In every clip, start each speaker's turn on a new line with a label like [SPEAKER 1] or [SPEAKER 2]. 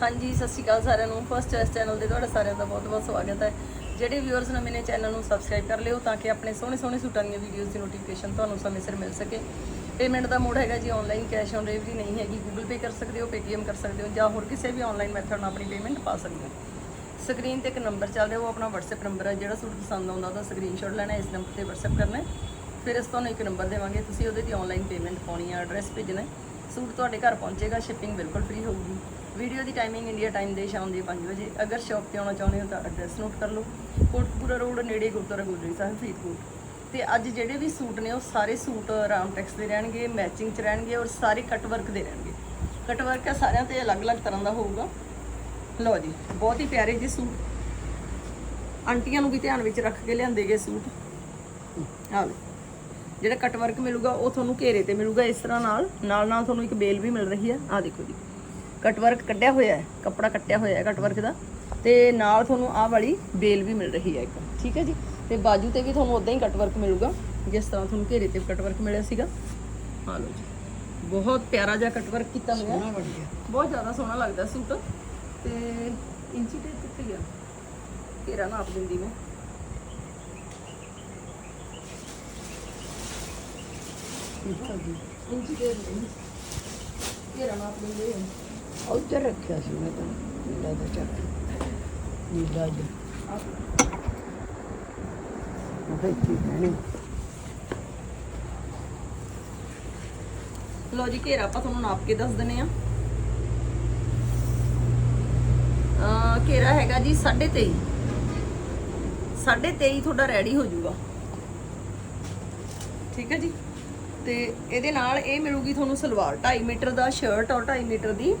[SPEAKER 1] ਹਾਂਜੀ, ਸਤਿ ਸ਼੍ਰੀ ਅਕਾਲ ਸਾਰਿਆਂ ਨੂੰ। ਫਸਟ ਚੋਇਸ ਚੈਨਲ ਤੇ ਤੁਹਾਡਾ ਸਾਰਿਆਂ ਦਾ ਬਹੁਤ-ਬਹੁਤ ਸਵਾਗਤ ਹੈ। ਜਿਹੜੇ ਵਿਊਅਰਸ ਨਵੇਂ ਨੇ ਚੈਨਲ ਨੂੰ ਸਬਸਕ੍ਰਾਈਬ ਕਰ ਲਿਓ ਤਾਂ ਕਿ ਆਪਣੇ ਸੋਹਣੇ ਸੋਹਣੇ ਸੂਟਾਂ ਦੀਆਂ ਵੀਡੀਓਜ਼ ਦੀ ਨੋਟੀਫਿਕੇਸ਼ਨ ਤੁਹਾਨੂੰ ਸਮੇਂ ਸਿਰ ਮਿਲ ਸਕੇ। ਪੇਮੈਂਟ ਦਾ ਮੋਡ ਹੈਗਾ ਜੀ ਆਨਲਾਈਨ ਕੈਸ਼ ਔਨ ਡਿਲੀਵਰੀ ਨਹੀਂ ਹੈਗੀ। ਗੂਗਲ ਪੇ ਕਰ ਸਕਦੇ ਹੋ ਪੇਟੀਐਮ ਕਰ ਸਕਦੇ ਹੋ ਜਾਂ ਹੋਰ ਕਿਸੇ ਵੀ ਆਨਲਾਈਨ ਮੈਥਡ ਨਾਲ ਆਪਣੀ ਪੇਮੈਂਟ ਪਾ ਸਕਦੇ ਹੋ। ਸਕਰੀਨ ਤੇ ਇੱਕ ਨੰਬਰ ਚੱਲ ਰਿਹਾ, ਉਹ ਆਪਣਾ WhatsApp ਨੰਬਰ ਹੈ। ਜਿਹੜਾ ਸੂਟ ਪਸੰਦ ਆਉਂਦਾ ਉਹਦਾ ਸਕਰੀਨਸ਼ਾਟ ਲੈਣਾ ਇਸ ਨੰਬਰ ਤੇ WhatsApp ਕਰਨਾ ਫਿਰ ਅਸੀਂ ਤੁਹਾਨੂੰ ਇੱਕ ਨੰਬਰ ਦੇਵਾਂਗੇ। ਤੁਸੀਂ ਉਹਦੇ ਤੇ ਆਨਲਾਈਨ ਪੇਮੈਂਟ ਪਾਉਣੀ ਹੈ ਐਡਰੈਸ ਭੇਜਣਾ ਸੂਟ ਤੁਹਾਡੇ ਘਰ ਪਹੁੰਚੇਗਾ ਸ਼ਿਪਿੰਗ ਬਿਲਕੁਲ ਫ੍ਰੀ ਹੋਊਗੀ। ਵੀਡੀਓ ਦੀ ਟਾਈਮਿੰਗ ਇੰਡੀਆ ਟਾਈਮ ਦੇ ਸ਼ਾਮ ਦੇ 5 ਵਜੇ। ਅਗਰ ਸ਼ਾਪ ਤੇ ਆਉਣਾ ਚਾਹੁੰਦੇ ਹੋ ਤਾਂ ਐਡਰੈਸ ਨੋਟ ਕਰ ਲਓ। ਕੋਟਪੂਰਾ ਰੋਡ ਨੇੜੇ ਗੁਰਦੁਆਰਾ ਗੁਰਦਰੀ ਸਾਹਿਬ, ਫਰੀਦਕੋਟ। ਤੇ ਅੱਜ ਜਿਹੜੇ ਵੀ ਸੂਟ ਨੇ, ਉਹ ਸਾਰੇ ਸੂਟ ਆਰਾਮ ਟੈਕਸ ਦੇ ਰਹਿਣਗੇ ਮੈਚਿੰਗ ਚ ਰਹਿਣਗੇ ਔਰ ਸਾਰੇ ਕੱਟ ਵਰਕ ਦੇ ਰਹਿਣਗੇ। ਕੱਟ ਵਰਕ ਸਾਰਿਆਂ ਤੇ ਅਲੱਗ-ਅਲੱਗ ਤਰ੍ਹਾਂ ਦਾ ਹੋਊਗਾ। ਲਓ ਜੀ, ਬਹੁਤ ਹੀ ਪਿਆਰੇ ਜੀ ਸੂਟ। ਆਂਟੀਆਂ ਨੂੰ ਵੀ ਧਿਆਨ ਵਿੱਚ ਰੱਖ ਕੇ ਲਿਆਂਦੇ ਗਏ ਸੂਟ। ਆ ਜਿਹੜਾ ਕੱਟ ਵਰਕ ਮਿਲੂਗਾ, ਉਹ ਤੁਹਾਨੂੰ ਘੇਰੇ ਤੇ ਮਿਲੂਗਾ ਇਸ ਤਰ੍ਹਾਂ ਨਾਲ। ਨਾਲ ਨਾਲ ਤੁਹਾਨੂੰ ਇੱਕ ਬੇਲ ਵੀ ਮਿਲ ਰਹੀ ਹੈ ਆ ਦੇਖੋ ਜੀ। ਕੱਟ ਵਰਕ ਕੱਢਿਆ ਹੋਇਆ ਹੈ ਕੱਪੜਾ ਕੱਟਿਆ ਹੋਇਆ ਹੈ ਕੱਟ ਵਰਕ ਦਾ। ਤੇ ਨਾਲ ਤੁਹਾਨੂੰ ਆਹ ਵਾਲੀ ਬੇਲ ਵੀ ਮਿਲ ਰਹੀ ਹੈ ਇੱਕ ਠੀਕ ਹੈ ਜੀ? ਤੇ ਬਾਜੂ ਤੇ ਵੀ ਤੁਹਾਨੂੰ ਉਦਾਂ ਹੀ ਕੱਟ ਵਰਕ ਮਿਲੂਗਾ ਜਿਸ ਤਰ੍ਹਾਂ ਤੁਹਾਨੂੰ ਘੇਰੇ ਤੇ ਕੱਟ ਵਰਕ ਮਿਲਿਆ ਸੀਗਾ। ਆ ਲਓ ਜੀ। ਬਹੁਤ ਪਿਆਰਾ ਜਿਹਾ ਕੱਟ ਵਰਕ ਕੀਤਾ ਹੋਇਆ ਬਹੁਤ ਜ਼ਿਆਦਾ ਸੋਹਣਾ ਲੱਗਦਾ ਸੂਟ। ਤੇ ਇੰਚੀ ਟੇਪ ਕਿੱਥੇ ਗਿਆ ਘੇਰਾ ਨਾਪ ਦਿੰਦੀ ਮੈਂ। ਇੰਚੀ ਟੇਪ ਘੇਰਾ ਨਾਪ ਦਿੰਦੇ ਹਾਂ
[SPEAKER 2] ਉੱਧਰ ਰੱਖਿਆ ਸੀ ਮੈਂ ਤਾਂ, ਨੀਲਾ ਦਾ ਚੱਕ ਨੀਲਾ ਜਿਹਾ। ਉਹ ਕੀ ਕਹਿਣੀ
[SPEAKER 1] ਲਓ ਜੀ, ਘੇਰਾ ਆਪਾਂ ਤੁਹਾਨੂੰ ਨਾਪ ਕੇ ਦੱਸ ਦਿੰਨੇ ਆ ਅ ਘੇਰਾ ਹੈਗਾ ਜੀ 23.5 23.5 ਤੁਹਾਡਾ ਰੈਡੀ ਹੋ ਜਾਊਗਾ। ਠੀਕ ਹੈ ਜੀ? ਤੇ ਇਹਦੇ ਨਾਲ ਇਹ ਮਿਲੂਗੀ ਤੁਹਾਨੂੰ ਸਲਵਾਰ 2.5 ਮੀਟਰ ਦਾ ਸ਼ਰਟ ਔਰ 2.5 ਮੀਟਰ ਦੀ।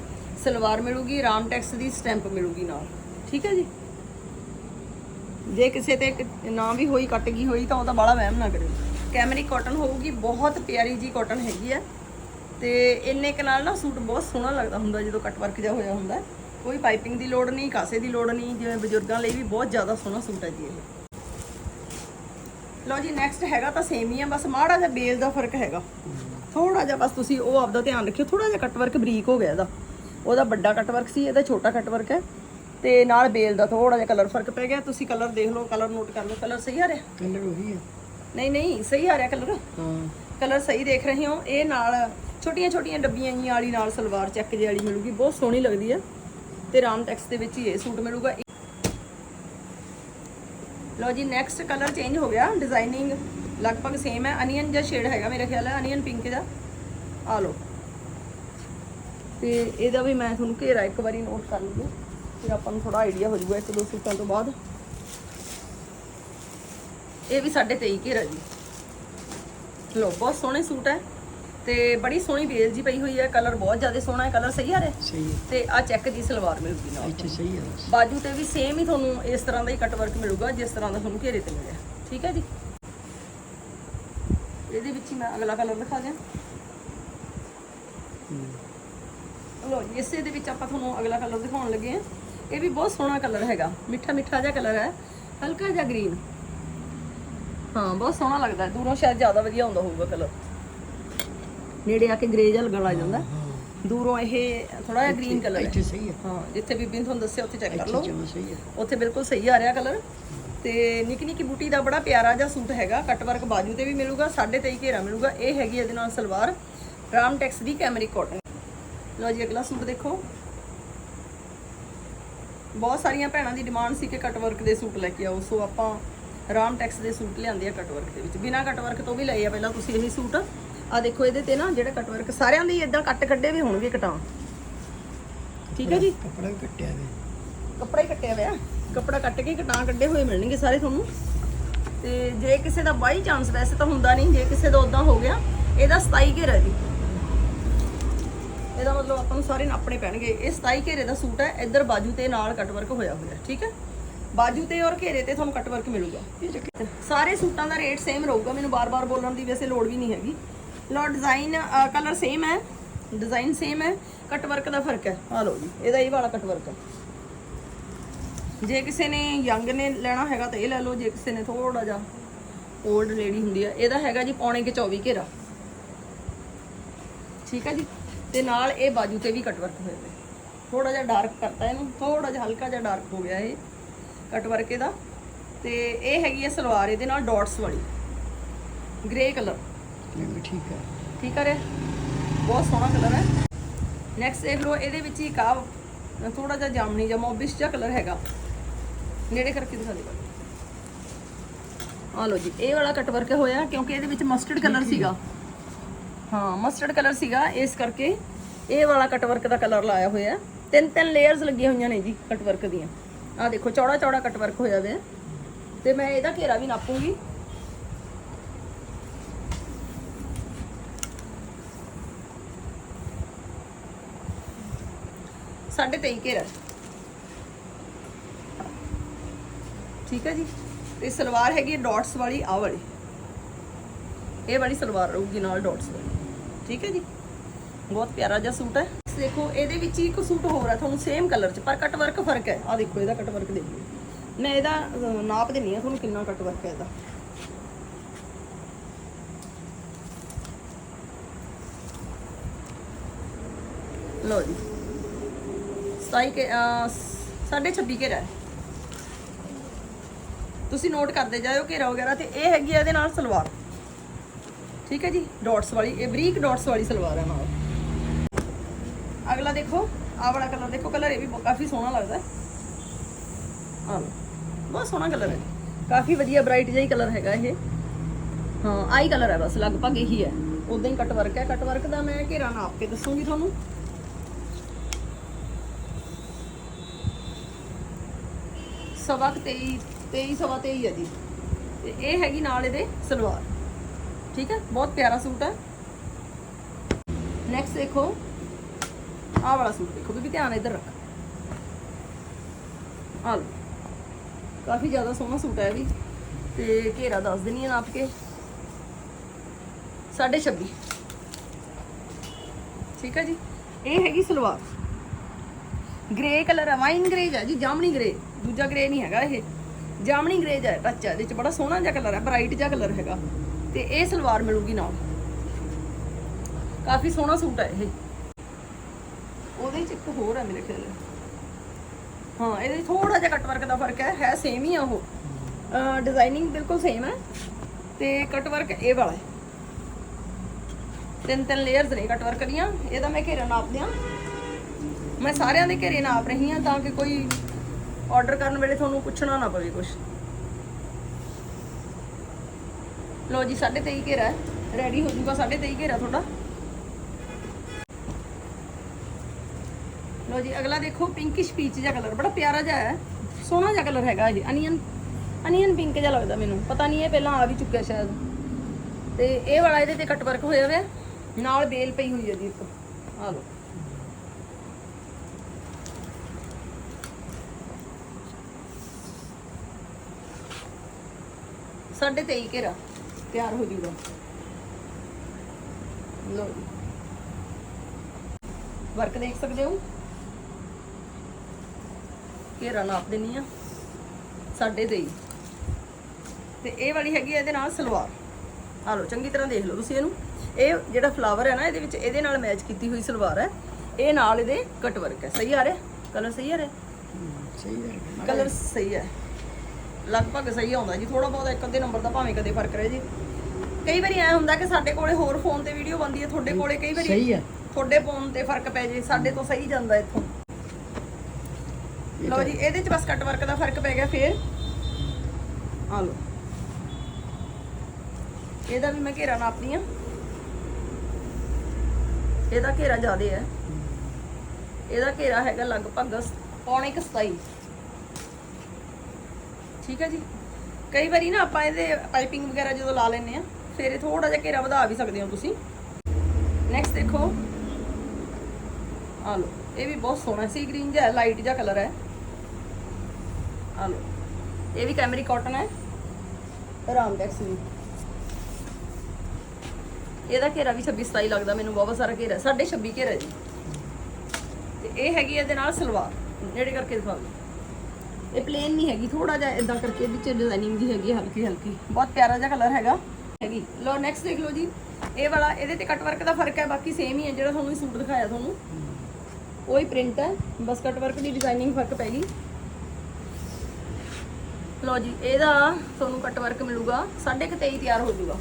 [SPEAKER 1] ਸਲਵਾਰ ਮਿਲੂਗੀ, ਰਾਮ ਟੈਕਸ ਦੀ ਸਟੈਂਪ ਮਿਲੂਗੀ ਨਾਲ। ਠੀਕ ਹੈ ਜੀ? ਜੇ ਕਿਸੇ ਤੇ ਨਾ ਵੀ ਹੋਈ, ਕੱਟ ਗਈ ਹੋਈ, ਤਾਂ ਉਹਦਾ ਬਾਲਾ ਵਹਿਮ ਨਾ ਕਰਿਓ। ਕੈਮਰਿਕ ਕਾਟਨ ਹੋਊਗੀ, ਬਹੁਤ ਪਿਆਰੀ ਜੀ ਕਾਟਨ ਹੈਗੀ ਆ ਤੇ ਇੰਨੇ ਕੁ ਨਾਲ ਨਾ ਸੂਟ ਬਹੁਤ ਸੋਹਣਾ ਲੱਗਦਾ ਹੁੰਦਾ, ਜਦੋਂ ਕੱਟ ਵਰਕ ਜਿਹਾ ਹੋਇਆ ਹੁੰਦਾ। ਕੋਈ ਪਾਈਪਿੰਗ ਦੀ ਲੋੜ ਨਹੀਂ, ਕਾਸੇ ਦੀ ਲੋੜ ਨਹੀਂ, ਜਿਵੇਂ ਬਜ਼ੁਰਗਾਂ ਲਈ ਵੀ ਬਹੁਤ ਜ਼ਿਆਦਾ ਸੋਹਣਾ ਸੂਟ ਹੈ ਜੀ ਇਹ। ਲਓ ਜੀ ਨੈਕਸਟ ਹੈਗਾ ਤਾਂ ਸੇਮ ਹੀ ਆ, ਬਸ ਮਾੜਾ ਜਿਹਾ ਬੇਲ ਦਾ ਫ਼ਰਕ ਹੈਗਾ। ਥੋੜਾ ਜਿਹਾ ਬਸ ਤੁਸੀਂ ਉਹ ਆਪਦਾ ਧਿਆਨ ਰੱਖਿਓ ਥੋੜਾ ਜਿਹਾ ਕੱਟ ਵਰਕ ਬਰੀਕ ਹੋ ਗਿਆ ਇਹਦਾ। ਉਹਦਾ ਵੱਡਾ ਕੱਟ ਵਰਕ ਸੀ ਇਹਦਾ ਛੋਟਾ ਕੱਟ ਵਰਕ ਹੈ। ਤੇ ਨਾਲ ਬੇਲ ਦਾ ਥੋੜਾ ਜਿਹਾ ਕਲਰ ਫ਼ਰਕ ਪੈ ਗਿਆ। ਤੁਸੀਂ ਕਲਰ ਦੇਖ ਲਓ ਕਲਰ ਨੋਟ ਕਰ ਲਓ। ਕਲਰ ਸਹੀ ਆ ਰਿਹਾ?
[SPEAKER 2] ਕਲਰ ਉਹੀ ਹੈ
[SPEAKER 1] ਨਹੀਂ ਨਹੀਂ ਸਹੀ ਆ ਰਿਹਾ ਕਲਰ
[SPEAKER 2] ਹਾਂ।
[SPEAKER 1] ਕਲਰ ਸਹੀ ਦੇਖ ਰਹੇ ਹੋ। ਇਹ ਨਾਲ ਛੋਟੀਆਂ ਛੋਟੀਆਂ ਡੱਬੀਆਂ ਜੀਆਂ ਵਾਲੀ ਨਾਲ ਸਲਵਾਰ ਚੈੱਕ ਜਿਹੀ ਵਾਲੀ ਮਿਲੂਗੀ। ਬਹੁਤ ਸੋਹਣੀ ਲੱਗਦੀ ਹੈ ਤੇ ਰਾਮ ਟੈਕਸ ਦੇ ਵਿੱਚ ਹੀ ਇਹ ਸੂਟ ਮਿਲੂਗਾ। ਲਓ ਜੀ ਨੈਕਸਟ ਕਲਰ ਚੇਂਜ ਹੋ ਗਿਆ। ਡਿਜ਼ਾਈਨਿੰਗ ਲਗਭਗ ਸੇਮ ਹੈ। ਅਨੀਅਨ ਜਿਹਾ ਸ਼ੇਡ ਹੈਗਾ ਮੇਰੇ ਖਿਆਲ ਹੈ ਅਨੀਅਨ ਪਿੰਕ ਦਾ ਆ ਲਓ। ਤੇ ਇਹਦਾ ਵੀ ਮੈਂ ਤੁਹਾਨੂੰ ਘੇਰਾ ਇੱਕ ਵਾਰੀ ਨੋਟ ਕਰ ਲੂੰਗੀ ਫਿਰ ਆਪਾਂ ਨੂੰ ਥੋੜਾ ਆਈਡੀਆ ਹੋ ਜਾਊਗਾ ਇੱਕ ਦੋ ਸੂਟਾਂ ਤੋਂ ਬਾਅਦ। ਇਹ ਵੀ ਸਾਡੇ 23 ਘੇਰਾ ਜੀ। ਲੋ ਬਹੁਤ ਸੋਹਣੇ ਸੂਟ ਹੈ ਤੇ ਬੜੀ ਸੋਹਣੀ ਬੇਲ ਜੀ ਪਈ ਹੋਈ ਹੈ। ਕਲਰ ਬਹੁਤ ਜ਼ਿਆਦਾ ਸੋਹਣਾ ਹੈ। ਕਲਰ ਸਹੀ ਆ ਰਿਹਾ?
[SPEAKER 2] ਸਹੀ
[SPEAKER 1] ਤੇ ਆ ਚੈੱਕ ਦੀ ਸਲਵਾਰ ਮਿਲੂਗੀ ਨਾਲ
[SPEAKER 2] ਇੱਥੇ ਸਹੀ ਹੈ।
[SPEAKER 1] ਬਾਜੂ ਤੇ ਵੀ ਸੇਮ ਹੀ ਤੁਹਾਨੂੰ ਇਸ ਤਰ੍ਹਾਂ ਦਾ ਹੀ ਕੱਟ ਵਰਕ ਮਿਲੂਗਾ ਜਿਸ ਤਰ੍ਹਾਂ ਦਾ ਤੁਹਾਨੂੰ ਘੇਰੇ ਤੇ ਮਿਲਿਆ। ਠੀਕ ਹੈ ਜੀ? ਇਹਦੇ ਵਿੱਚ ਹੀ ਮੈਂ ਅਗਲਾ ਕਲਰ ਦਿਖਾ ਦਿਆਂ। ਲੋ ਜੀ ਇਸੇ ਦੇ ਵਿੱਚ ਆਪਾਂ ਤੁਹਾਨੂੰ ਅਗਲਾ ਕਲਰ ਦਿਖਾਉਣ ਲੱਗੇ ਆ ਇਹ ਵੀ ਬਹੁਤ ਸੋਹਣਾ ਕਲਰ ਹੈਗਾ। ਮਿੱਠਾ ਮਿੱਠਾ ਜਿਹਾ ਕਲਰ ਹੈ। ਹਲਕਾ ਜਿਹਾ ਗ੍ਰੀਨ ਹਾਂ ਬਹੁਤ ਸੋਹਣਾ ਲੱਗਦਾ। ਦੂਰੋਂ ਸ਼ਾਇਦ ਜ਼ਿਆਦਾ ਵਧੀਆ ਹੁੰਦਾ ਹੋਊਗਾ ਕਲਰ ਨੇੜੇ ਆ ਕੇ ਗ੍ਰੇ ਜਿਹਾ ਲੱਗਣ ਲੱਗ ਜਾਂਦਾ। ਦੂਰੋਂ ਇਹ ਥੋੜਾ ਜਿਹਾ ਗ੍ਰੀਨ ਕਲਰ ਹੈ।
[SPEAKER 2] ਇੱਥੇ ਸਹੀ ਹੈ।
[SPEAKER 1] ਹਾਂ ਜਿੱਥੇ ਬੀਬੀ ਨੇ ਤੁਹਾਨੂੰ ਦੱਸਿਆ ਉੱਥੇ ਚੈੱਕ ਕਰ ਲਓ।
[SPEAKER 2] ਸਹੀ ਹੈ।
[SPEAKER 1] ਉੱਥੇ ਬਿਲਕੁਲ ਸਹੀ ਆ ਰਿਹਾ ਕਲਰ ਤੇ ਨਿੱਕੀ ਨਿੱਕੀ ਬੂਟੀ ਦਾ ਬੜਾ ਪਿਆਰਾ ਜਿਹਾ ਸੂਟ ਹੈਗਾ। ਕੱਟ ਵਰਕ ਬਾਜੂ ਤੇ ਵੀ ਮਿਲੂਗਾ 23.5 ਘੇਰਾ ਮਿਲੂਗਾ। ਇਹ ਹੈਗੀ ਇਹਦੇ ਨਾਲ ਸਲਵਾਰ। ਰਾਮ ਟੈਕਸ ਦੀ ਕੈਮਰਿਕ ਕਾਟਨ ਲਓ ਜੀ ਅਗਲਾ ਸੂਟ ਦੇਖੋ। ਬਹੁਤ ਸਾਰੀਆਂ ਭੈਣਾਂ ਦੀ ਡਿਮਾਂਡ ਸੀ ਕਿ ਕੱਟ ਵਰਕ ਦੇ ਸੂਟ ਲੈ ਕੇ ਆਓ। ਸੋ ਆਪਾਂ ਰਾਮ ਟੈਕਸ ਦੇ ਸੂਟ ਲਿਆਂਦੇ ਆ ਕੱਟ ਵਰਕ ਦੇ ਵਿੱਚ। ਬਿਨਾ ਕੱਟ ਵਰਕ ਤੋਂ ਵੀ ਲਏ ਆ ਪਹਿਲਾਂ ਤੁਸੀਂ ਇਹੀ ਸੂਟ। ਆ ਦੇਖੋ ਇਹਦੇ ਤੇ ਨਾ ਜਿਹੜਾ ਕੱਟ ਵਰਕ ਸਾਰਿਆਂ ਦੇ ਇਦਾਂ ਕੱਟ ਕੱਢੇ ਵੀ ਹੋਣਗੇ ਕਟਾਂ ਠੀਕ ਹੈ ਜੀ?
[SPEAKER 2] ਕੱਪੜਾ ਵੀ ਕੱਟਿਆ ਵੇ।
[SPEAKER 1] ਕੱਪੜਾ ਹੀ ਕੱਟਿਆ ਹੋਇਆ। ਕੱਪੜਾ ਕੱਟ ਕੇ ਕਟਾਂ ਕੱਢੇ ਹੋਏ ਮਿਲਣਗੇ ਸਾਰੇ ਤੁਹਾਨੂੰ। ਤੇ ਜੇ ਕਿਸੇ ਦਾ ਬਾਈ ਚਾਂਸ ਵੈਸੇ ਤਾਂ ਹੁੰਦਾ ਨਹੀਂ। ਜੇ ਕਿਸੇ ਦਾ ਉਦਾਂ ਹੋ ਗਿਆ ਇਹਦਾ 27 ਘੇਰਾ ਜੀ। ਇਹਦਾ ਮਤਲਬ ਆਪਾਂ ਨੂੰ ਸਾਰੇ ਨਾਪਣੇ ਪੈਣਗੇ। ਇਹ 27 ਘੇਰੇ ਦਾ ਸੂਟ ਹੈ, ਇੱਧਰ ਬਾਜੂ ਤੇ ਨਾਲ ਕੱਟਵਰਕ ਹੋਇਆ ਹੋਇਆ ਠੀਕ ਹੈ? ਬਾਜੂ ਤੇ ਔਰ ਘੇਰੇ ਤੇ ਤੁਹਾਨੂੰ ਕੱਟ ਵਰਕ ਮਿਲੂਗਾ।
[SPEAKER 2] ਇਹ
[SPEAKER 1] ਸਾਰੇ ਸੂਟਾਂ ਦਾ ਰੇਟ ਸੇਮ ਰਹੂਗਾ, ਮੈਨੂੰ ਬਾਰ-ਬਾਰ ਬੋਲਣ ਦੀ ਵੈਸੇ ਲੋੜ ਵੀ ਨਹੀਂ ਹੈਗੀ। ਲੋ ਡਿਜ਼ਾਈਨ ਕਲਰ ਸੇਮ ਹੈ ਡਿਜ਼ਾਈਨ ਸੇਮ ਹੈ ਕੱਟਵਰਕ ਦਾ ਫ਼ਰਕ ਹੈ। ਆ ਲਓ ਜੀ, ਇਹਦਾ ਇਹ ਵਾਲਾ ਕੱਟਵਰਕ ਹੈ। ਜੇ ਕਿਸੇ ਨੇ ਯੰਗ ਨੇ ਲੈਣਾ ਹੈਗਾ ਤਾਂ ਇਹ ਲੈ ਲਓ, ਜੇ ਕਿਸੇ ਨੇ ਥੋੜਾ ਜਿਹਾ 올ਡ ਲੇਡੀ ਹੁੰਦੀ ਹੈ, ਇਹਦਾ ਹੈਗਾ ਜੀ ਪੌਣੇ ਕੇ 24 ਘੇਰਾ। ਠੀਕ ਹੈ ਜੀ? ਤੇ ਨਾਲ ਇਹ ਬਾਜੂ ਤੇ ਵੀ ਕੱਟ ਵਰਕ ਹੋਇਆ ਹੋਇਆ। ਥੋੜਾ ਜਿਹਾ ਡਾਰਕ ਕਰਤਾ ਇਹਨੂੰ ਥੋੜਾ ਜਿਹਾ ਹਲਕਾ ਜਿਹਾ ਡਾਰਕ ਹੋ ਗਿਆ ਇਹ ਕੱਟ ਵਰਕ ਇਹਦਾ। ਤੇ ਇਹ ਹੈਗੀ ਹੈ ਸਲਵਾਰ ਇਹਦੇ ਨਾਲ ਡਾਟਸ ਵਾਲੀ। ਗ੍ਰੇ ਕਲਰ
[SPEAKER 2] ਇਹ ਵੀ ਠੀਕ ਹੈ।
[SPEAKER 1] ਠੀਕ ਹੈ ਬਹੁਤ ਸੋਹਣਾ ਕਲਰ ਹੈ। ਨੈਕਸਟ ਦੇਖ ਲਓ ਇਹਦੇ ਵਿੱਚ ਹੀ ਕਾ ਥੋੜਾ ਜਿਹਾ ਜਾਮਨੀ ਜਾਂ ਮੋਬਿਸ਼ ਜਿਹਾ ਕਲਰ ਹੈਗਾ। ਨੇੜੇ ਕਰਕੇ ਦਿਖਾ ਦੇ ਆ ਲਓ ਜੀ ਇਹ ਵਾਲਾ ਕੱਟ ਵਰਕ ਹੋਇਆ ਕਿਉਂਕਿ ਇਹਦੇ ਵਿੱਚ ਮਸਟਰਡ ਕਲਰ ਸੀਗਾ। ਹਾਂ ਮਸਟਰਡ ਕਲਰ ਸੀਗਾ, ਇਸ ਕਰਕੇ ਇਹ ਵਾਲਾ ਕੱਟ ਵਰਕ ਦਾ ਕਲਰ ਲਾਇਆ ਹੋਇਆ ਤਿੰਨ ਤਿੰਨ ਲੇਅਰਸ ਲੱਗੀਆਂ ਹੋਈਆਂ ਨੇ ਜੀ ਕੱਟ ਵਰਕ ਦੀਆਂ। ਆ ਦੇਖੋ ਚੌੜਾ ਚੌੜਾ ਕੱਟ ਵਰਕ ਹੋਇਆ ਹੋਇਆ ਤੇ ਮੈਂ ਇਹਦਾ ਘੇਰਾ ਵੀ ਨਾਪੂਗੀ। ਸਾਢੇ 23 ਘੇਰਾ। ਠੀਕ ਹੈ ਜੀ? ਤੇ ਸਲਵਾਰ ਹੈਗੀ ਹੈ ਡਾਟਸ ਵਾਲੀ, ਆਹ ਵਾਲੀ। ਇਹ ਵਾਲੀ ਸਲਵਾਰ ਰਹੂਗੀ ਨਾਲ ਡਾਟਸ ਵਾਲੀ। ਠੀਕ ਹੈ ਜੀ? ਬਹੁਤ ਪਿਆਰਾ ਜਿਹਾ ਸੂਟ ਹੈ। ਦੇਖੋ, ਇਹਦੇ ਵਿੱਚ ਹੀ ਇੱਕ ਸੂਟ ਹੋਰ ਹੈ ਤੁਹਾਨੂੰ ਸੇਮ ਕਲਰ ਚ, ਪਰ ਕੱਟ ਵਰਕ ਫ਼ਰਕ ਹੈ। ਆ ਦੇਖੋ, ਇਹਦਾ ਕੱਟ ਵਰਕ ਦੇਖੋ। ਮੈਂ ਇਹਦਾ ਨਾਪ ਦਿੰਨੀ ਆ ਤੁਹਾਨੂੰ ਕਿੰਨਾ ਕੱਟ ਵਰਕ ਹੈ ਇਹਦਾ। ਲਓ ਜੀ। ਸਤਾਈ ਕੇ ਸਾਢੇ 26 ਘੇਰਾ ਤੁਸੀਂ ਨੋਟ ਕਰਦੇ ਜਾਇਓ ਘੇਰਾ ਵਗੈਰਾ, ਤੇ ਇਹ ਹੈਗੀ ਆ ਇਹਦੇ ਨਾਲ ਸਲਵਾਰ। ਠੀਕ ਹੈ ਜੀ ਡਾਟਸ ਵਾਲੀ, ਇਹ ਬਰੀਕ ਡਾਟਸ ਵਾਲੀ ਸਲਵਾਰ ਹੈ ਨਾਲ। ਅਗਲਾ ਦੇਖੋ, ਆਹ ਵਾਲਾ ਕਲਰ ਦੇਖੋ ਕਲਰ ਇਹ ਵੀ ਕਾਫੀ ਸੋਹਣਾ ਲੱਗਦਾ। ਹੈ ਆਹ ਬਹੁਤ ਸੋਹਣਾ ਕਲਰ ਹੈ। ਕਾਫੀ ਵਧੀਆ ਬ੍ਰਾਈਟ ਜਿਹਾ ਹੀ ਕਲਰ ਹੈਗਾ ਇਹ। ਹਾਂ ਆਈ ਕਲਰ ਹੈ ਬਸ, ਲਗਭਗ ਇਹੀ ਹੈ। ਉਦਾਂ ਹੀ ਕਟ ਵਰਕ ਹੈ। ਕਟ ਵਰਕ ਦਾ ਮੈਂ ਘੇਰਾ ਨਾਪ ਕੇ ਦੱਸੂਗੀ ਤੁਹਾਨੂੰ। ਸਵਾ ਕੁ 23 23 ਸਵਾ 23 ਹੈ ਜੀ। ਤੇ ਇਹ ਹੈਗੀ ਨਾਲ ਇਹਦੇ ਸਲਵਾਰ। ਠੀਕ ਹੈ? ਬਹੁਤ ਪਿਆਰਾ ਸੂਟ ਹੈ। ਨੈਕਸਟ ਦੇਖੋ। ਆਹ ਵਾਲਾ ਸੂਟ ਦੇਖੋ ਬੀਬੀ ਧਿਆਨ ਇੱਧਰ ਰੱਖ। ਆਹ ਕਾਫੀ ਜ਼ਿਆਦਾ ਸੋਹਣਾ ਸੂਟ ਹੈ ਇਹ ਵੀ। ਤੇ ਘੇਰਾ ਦੱਸ ਦਿੰਨੀ ਆ ਨਾਪ ਕੇ। ਸਾਢੇ 26 ਠੀਕ ਹੈ ਜੀ? ਇਹ ਹੈਗੀ ਸਲਵਾਰ। ਗ੍ਰੇ ਕਲਰ ਹੈ। ਵਾਈਨ ਗ੍ਰੇ ਹੈ ਜੀ ਜਾਮਣੀ ਗ੍ਰੇ ਦੂਜਾ ਗ੍ਰੇ ਨਹੀਂ ਹੈਗਾ ਇਹ। ਜਾਮਣੀ ਗ੍ਰੇ ਹੈ ਟੱਚ ਹੈ। ਇਹਦੇ ਚ ਬੜਾ ਸੋਹਣਾ ਜਿਹਾ ਕਲਰ ਹੈ ਬ੍ਰਾਈਟ ਜਿਹਾ ਕਲਰ ਹੈਗਾ। ਤੇ ਇਹ ਸਲਵਾਰ ਮਿਲੂਗੀ ਨਾਲ। ਕਾਫੀ ਸੋਹਣਾ ਸੂਟ ਹੈ ਇਹ। ਉਹਦੇ ਚ ਇੱਕ ਹੋਰ ਹੈ ਮੇਰੇ ਖਿਆਲ ਹਾਂ, ਇਹਦੇ ਥੋੜਾ ਜਿਹਾ ਕੱਟ ਵਰਕ ਦਾ ਫ਼ਰਕ ਹੈ ਹੈ ਸੇਮ ਹੀ ਆ ਉਹ। ਡਿਜ਼ਾਈਨਿੰਗ ਬਿਲਕੁਲ ਸੇਮ ਹੈ ਤੇ ਕੱਟ ਵਰਕ ਇਹ ਵਾਲਾ ਹੈ। ਤਿੰਨ ਤਿੰਨ ਲੇਅਰਸ ਨੇ ਕੱਟ ਵਰਕ ਦੀਆਂ ਇਹਦਾ ਮੈਂ ਘੇਰਾ ਨਾਪ ਦਿਆਂ। ਮੈਂ ਸਾਰਿਆਂ ਦੇ ਘੇਰੇ ਨਾਪ ਰਹੀ ਹਾਂ ਤਾਂ ਕਿ ਕੋਈ ਆਰਡਰ ਕਰਨ ਵੇਲੇ ਤੁਹਾਨੂੰ ਪੁੱਛਣਾ ਨਾ ਪਵੇ ਕੁਝ ਲੋ ਜੀ 23.5 ਘੇਰਾ ਰੈਡੀ ਹੋ ਜੂਗਾ 23.5 ਘੇਰਾ ਤੁਹਾਡਾ। ਲੋ ਜੀ, ਅਗਲਾ ਦੇਖੋ ਪਿੰਕਿਸ਼ ਪੀਚ ਜਿਹਾ ਕਲਰ ਬੜਾ ਪਿਆਰਾ ਜਿਹਾ ਹੈ। ਸੋਹਣਾ ਜਿਹਾ ਕਲਰ ਹੈਗਾ ਇਹ ਅਨੀਅਨ ਅਨੀਅਨ ਪਿੰਕ ਜਿਹਾ ਲੱਗਦਾ ਮੈਨੂੰ। ਪਤਾ ਨਹੀਂ ਇਹ ਪਹਿਲਾਂ ਆ ਵੀ ਚੁੱਕਿਆ ਸ਼ਾਇਦ। ਤੇ ਇਹ ਵਾਲਾ ਇਹਦੇ ਤੇ ਕੱਟ ਵਰਕ ਹੋਇਆ ਹੋਇਆ। ਨਾਲ ਬੇਲ ਪਈ ਹੋਈ ਹੈ ਜੀ ਇੱਕ ਆ ਲਓ। ਸਾਢੇ 23 ਘੇਰਾ। ਤਿਆਰ ਹੋ ਜੂਗਾ। ਲੋ ਵਰਕ ਦੇਖ ਸਕਦੇ ਹੋ? ਘੇਰਾ ਨਾਪ ਦੇਣੀ ਆ ਸਾਢੇ 23 ਤੇ ਇਹ ਵਾਲੀ ਹੈਗੀ ਇਹਦੇ ਨਾਲ ਸਲਵਾਰ। ਆ ਲਓ ਚੰਗੀ ਤਰ੍ਹਾਂ ਦੇਖ ਲਓ ਤੁਸੀਂ ਇਹਨੂੰ। ਇਹ ਜਿਹੜਾ ਫਲਾਵਰ ਹੈ ਨਾ ਇਹਦੇ ਵਿੱਚ ਇਹਦੇ ਨਾਲ ਮੈਚ ਕੀਤੀ ਹੋਈ ਸਲਵਾਰ ਹੈ। ਇਹ ਨਾਲ ਇਹਦੇ ਕਟ ਵਰਕ ਹੈ। ਸਹੀ ਆ ਰਿਹਾ? ਕਲਰ ਸਹੀ ਆ ਰਿਹਾ?
[SPEAKER 2] ਸਹੀ ਹੈ
[SPEAKER 1] ਕਲਰ ਸਹੀ ਹੈ। ਲਗਭਗ ਸਹੀ ਆਉਂਦਾ ਜੀ। ਥੋੜਾ ਬਹੁਤ ਇੱਕ ਅੱਧੇ ਨੰਬਰ ਦਾ ਭਾਵੇਂ ਕਦੇ ਫ਼ਰਕ ਰਹੇ ਜੀ। ਕਈ ਵਾਰੀ ਐ ਹੁੰਦਾ ਕਿ ਸਾਡੇ ਕੋਲੇ ਹੋਰ ਫੋਨ ਤੇ ਵੀਡੀਓ ਬੰਦੀ ਹੈ ਤੁਹਾਡੇ ਕੋਲੇ ਕਈ ਵਾਰੀ
[SPEAKER 2] ਸਹੀ ਹੈ।
[SPEAKER 1] ਤੁਹਾਡੇ ਫੋਨ ਤੇ ਫ਼ਰਕ ਪੈ ਜੇ ਸਾਡੇ ਤੋਂ ਸਹੀ ਜਾਂਦਾ ਇੱਥੋਂ। ਲਓ ਜੀ ਇਹਦੇ ਚ ਬਸ ਕੱਟ ਵਰਕ ਦਾ ਫ਼ਰਕ ਪੈ ਗਿਆ ਫੇਰ। ਆ ਲਓ। ਇਹਦਾ ਵੀ ਮੈਂ ਘੇਰਾ ਨਾਪਦੀ ਆ ਇਹਦਾ ਘੇਰਾ ਜ਼ਿਆਦੇ ਹੈ। ਇਹਦਾ ਘੇਰਾ ਹੈਗਾ ਲਗਭਗ ਪੌਣੇ ਕੁ 27 ਠੀਕ ਹੈ ਜੀ? ਕਈ ਵਾਰੀ ਨਾ ਆਪਾਂ ਇਹਦੇ ਪਾਈਪਿੰਗ ਵਗੈਰਾ ਜਦੋਂ ਲਾ ਲੈਨੇ ਆ ਫਿਰ ਇਹ ਥੋੜਾ ਜਿਹਾ ਘੇਰਾ ਵਧਾ ਵੀ ਸਕਦੇ ਹੋ ਤੁਸੀਂ। ਨੈਕਸਟ ਦੇਖੋ। ਆ ਲਓ, ਇਹ ਵੀ ਬਹੁਤ ਸੋਹਣਾ ਸੀ ਗ੍ਰੀਨ ਜਿਹਾ ਲਾਈਟ ਜਿਹਾ ਕਲਰ ਹੈ। ਆ ਲਓ, ਇਹ ਵੀ ਕੈਮਰੀ ਕਾਟਨ ਹੈ। ਰਾਮਡੈਕਸ ਵੀ। ਇਹਦਾ ਘੇਰਾ ਵੀ 26 27 ਲੱਗਦਾ ਮੈਨੂੰ, ਬਹੁਤ ਸਾਰਾ ਘੇਰਾ ਸਾਢੇ 26 ਘੇਰਾ ਜੀ। ਤੇ ਇਹ ਹੈਗੀ ਇਹਦੇ ਨਾਲ ਸਲਵਾਰ ਜਿਹੜੇ ਕਰਕੇ ਦਿਖਾ ਇਹ ਪਲੇਨ ਨਹੀਂ ਹੈਗੀ ਥੋੜਾ ਜਿਹਾ ਇਦਾਂ ਕਰਕੇ ਇਹਦੇ ਚ ਡਿਜ਼ਾਈਨਿੰਗ ਦੀ ਹੈਗੀ ਹਲਕੀ ਹਲਕੀ ਬਹੁਤ ਪਿਆਰਾ ਜਿਹਾ ਕਲਰ ਹੈਗਾ। ਹੈਗੀ। ਲੋ ਨੈਕਸਟ ਦੇਖ ਲਓ ਜੀ। ਇਹ ਵਾਲਾ, ਇਹਦੇ ਤੇ ਕੱਟ ਵਰਕ ਦਾ ਫ਼ਰਕ ਹੈ, ਬਾਕੀ ਸੇਮ ਹੀ ਹੈ, ਜਿਹੜਾ ਤੁਹਾਨੂੰ ਇਹ ਸੂਟ ਦਿਖਾਇਆ ਤੁਹਾਨੂੰ। ਉਹੀ ਪ੍ਰਿੰਟ ਹੈ, ਬਸ ਕੱਟ ਵਰਕ ਦੀ ਡਿਜ਼ਾਈਨਿੰਗ ਫ਼ਰਕ ਪੈ ਗਈ। ਲਓ ਜੀ, ਇਹਦਾ ਤੁਹਾਨੂੰ ਕੱਟ ਵਰਕ ਮਿਲੂਗਾ 23.5 ਤਿਆਰ ਹੋ ਜਾਊਗਾ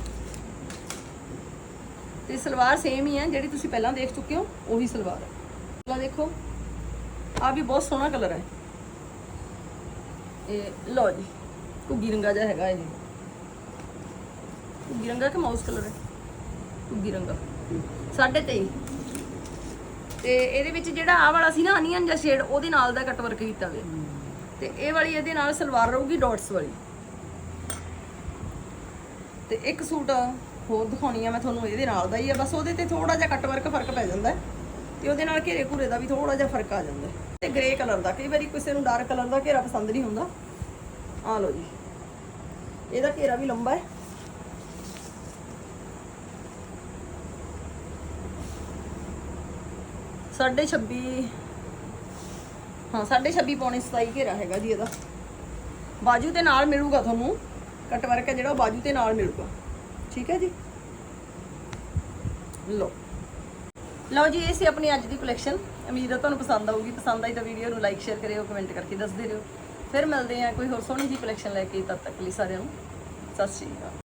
[SPEAKER 1] ਤੇ ਸਲਵਾਰ ਸੇਮ ਹੀ ਹੈ, ਜਿਹੜੀ ਤੁਸੀਂ ਪਹਿਲਾਂ ਦੇਖ ਚੁੱਕੇ ਹੋ, ਉਹੀ ਸਲਵਾਰ ਹੈ। ਲਓ ਦੇਖੋ ਆ ਵੀ ਬਹੁਤ ਸੋਹਣਾ ਕਲਰ ਹੈ। ਇਹ, ਲਓ ਜੀ, ਘੁੱਗੀ ਰੰਗਾ ਜਿਹਾ ਹੈਗਾ ਇਹ। ਘੁੱਗੀ ਰੰਗਾ ਕਿ ਮਾਊਸ ਕਲਰ ਹੈ? ਘੁੱਗੀ ਰੰਗਾ। 23.5 ਤੇ ਇਹਦੇ ਵਿੱਚ ਜਿਹੜਾ ਆਹ ਵਾਲਾ ਸੀ ਨਾ ਅਨੀਅਨ ਜਾਂ ਸ਼ੇਡ ਉਹਦੇ ਨਾਲ ਦਾ ਕੱਟ ਵਰਕ ਕੀਤਾ ਹੋਇਆ ਤੇ ਇਹ ਵਾਲੀ ਇਹਦੇ ਨਾਲ ਸਲਵਾਰ ਰਹੂਗੀ ਡਾਟਸ ਵਾਲੀ। ਤੇ ਇੱਕ ਸੂਟ ਹੋਰ ਦਿਖਾਉਣੀ ਆ ਮੈਂ ਤੁਹਾਨੂੰ, ਇਹਦੇ ਨਾਲ ਦਾ ਹੀ ਆ। ਬਸ ਉਹਦੇ ਤੇ ਥੋੜਾ ਜਿਹਾ ਕਟ ਵਰਕ ਫ਼ਰਕ ਪੈ ਜਾਂਦਾ ਤੇ ਉਹਦੇ ਨਾਲ ਘੇਰੇ ਘੂਰੇ ਦਾ ਵੀ ਥੋੜਾ ਜਿਹਾ ਫ਼ਰਕ ਆ ਜਾਂਦਾ ਹੈ। ਤੇ ਗ੍ਰੇ ਕਲਰ ਦਾ, ਕਈ ਵਾਰੀ ਕਿਸੇ ਨੂੰ ਡਾਰਕ ਕਲਰ ਦਾ ਘੇਰਾ ਪਸੰਦ ਨਹੀਂ ਹੁੰਦਾ। ਆ ਲਓ ਜੀ। ਇਹਦਾ ਘੇਰਾ ਵੀ ਲੰਬਾ ਹੈ। 26 ਹਾਂ, ਸਾਢੇ 26 ਪੌਣੇ 27 ਘੇਰਾ ਹੈਗਾ ਜੀ ਇਹਦਾ। ਬਾਜੂ ਦੇ ਨਾਲ ਮਿਲੂਗਾ ਤੁਹਾਨੂੰ। ਕੱਟ ਵਰਕ ਹੈ ਜਿਹੜਾ, ਉਹ ਬਾਜੂ ਦੇ ਨਾਲ ਮਿਲੂਗਾ। ਠੀਕ ਹੈ ਜੀ? ਲਓ। ਲਓ ਜੀ, ਇਹ ਸੀ ਆਪਣੀ ਅੱਜ ਦੀ ਕਲੈਕਸ਼ਨ ਉਮੀਦ ਹੈ ਤੁਹਾਨੂੰ ਪਸੰਦ ਆਊਗੀ। ਪਸੰਦ ਆਈ ਤਾਂ ਵੀਡੀਓ ਨੂੰ ਲਾਈਕ ਸ਼ੇਅਰ ਕਰਿਓ ਕਮੈਂਟ ਕਰਕੇ ਦੱਸਦੇ ਰਹੋ। ਫਿਰ ਮਿਲਦੇ ਹਾਂ ਕੋਈ ਹੋਰ ਸੋਹਣੀ ਜੀ ਕਲੈਕਸ਼ਨ ਲੈ ਕੇ ਤਦ ਤੱਕ ਲਈ ਸਾਰਿਆਂ ਨੂੰ। ਸਤਿ ਸ਼੍ਰੀ ਅਕਾਲ।